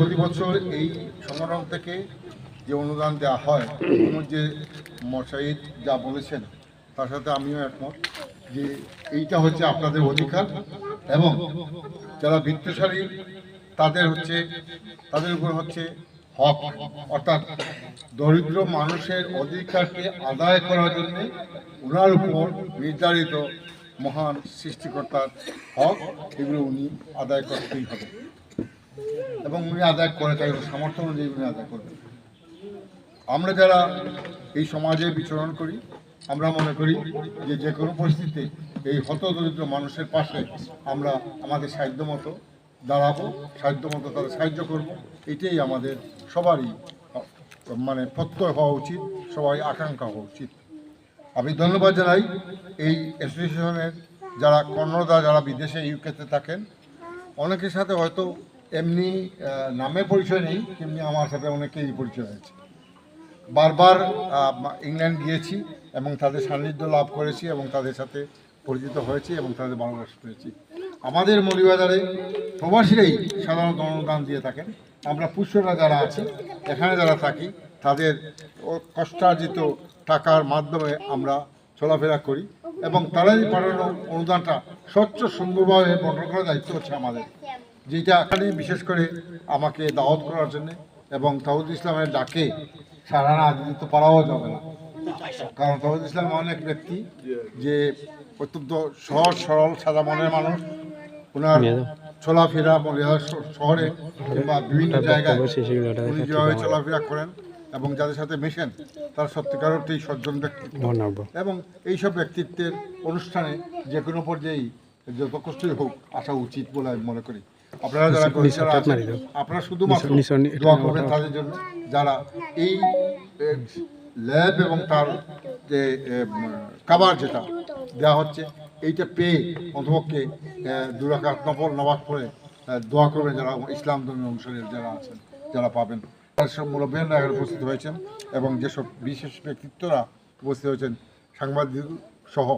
প্রতি বছর এই সংগঠন থেকে যে অনুদান দেওয়া হয়, যে মশাইদ যা বলেছেন, তার সাথে আমিও একমত যে এইটা হচ্ছে আপনাদের অধিকার এবং যারা বৃত্তশালী, তাদের হচ্ছে, তাদের উপর হচ্ছে হক। অর্থাৎ দরিদ্র মানুষের অধিকারকে আদায় করার জন্য ওনার উপর নির্ধারিত মহান সৃষ্টিকর্তার হক, এগুলো উনি আদায় করতেই হবে। এবং উনি আদায় করে তাই সামর্থ্য অনুযায়ী উনি আদায় করবেন। আমরা যারা এই সমাজে বিচরণ করি, আমরা মনে করি যে যে কোনো পরিস্থিতিতে এই হতদরিদ্র মানুষের পাশে আমরা আমাদের সাধ্য মতো দাঁড়াবো, সাধ্য মতো তাদের সাহায্য করব, এটাই আমাদের সবারই মানে প্রত্যয় হওয়া উচিত, সবাই আকাঙ্ক্ষা হওয়া উচিত। আমি ধন্যবাদ জানাই এই অ্যাসোসিয়েশনের যারা কর্ণদা যারা বিদেশে ইউকেতে থাকেন, অনেকের সাথে হয়তো এমনি নামে পরিচয় নেই, তেমনি আমার সাথে অনেকেই পরিচয় হয়েছে। বারবার ইংল্যান্ড গিয়েছি এবং তাদের সান্নিধ্য লাভ করেছি এবং তাদের সাথে পরিচিত হয়েছি এবং তাদের ভালোবাসা পেয়েছি। আমাদের মৌলিবাজারে প্রবাসীরাই সাধারণত অনুদান দিয়ে থাকেন। আমরা পুষ্যরা যারা আছি, এখানে যারা থাকি, তাদের কষ্টার্জিত টাকার মাধ্যমে আমরা চলাফেরা করি এবং তারাই পাঠানো অনুদানটা স্বচ্ছ, সুন্দরভাবে বন্টন করার দায়িত্ব হচ্ছে আমাদের। যেটা এখানে বিশেষ করে আমাকে দাওয়াত করার জন্য এবং তাহুদ ইসলামের ডাকে সারা না দিতে পারাও যাবে না। কারণ তাহুদ ইসলাম অনেক ব্যক্তি যে অত্যন্ত সহজ সরল সাদা মনের মানুষ। ওনার চলাফেরা শহরে কিংবা বিভিন্ন জায়গায় উনি যেভাবে চলাফেরা করেন এবং যাদের সাথে মেশেন তার সত্যিকার অর্থেই সজ্জন ব্যক্তিত্ব। এবং এইসব ব্যক্তিত্বের অনুষ্ঠানে যে কোনো পর্যায়েই যত কষ্টই হোক আসা উচিত বলে আমি মনে করি। আপনারা যারা গরিবরা আছেন আপনারা শুধুমাত্র দোয়া করবেন তাদের জন্য। যারা এই ল্যাব এবং তার যে কাবার যেটা দেওয়া হচ্ছে এইটা পেয়ে অন্তপক্ষে দুরাকাত নফল নবাজ পড়ে দোয়া করবেন যারা ইসলাম ধর্মীয় অনুসারী যারা আছেন যারা পাবেন। সব মুরব্বীরা উপস্থিত হয়েছেন এবং যেসব বিশেষ ব্যক্তিত্বরা উপস্থিত হয়েছেন সাংবাদিক সহ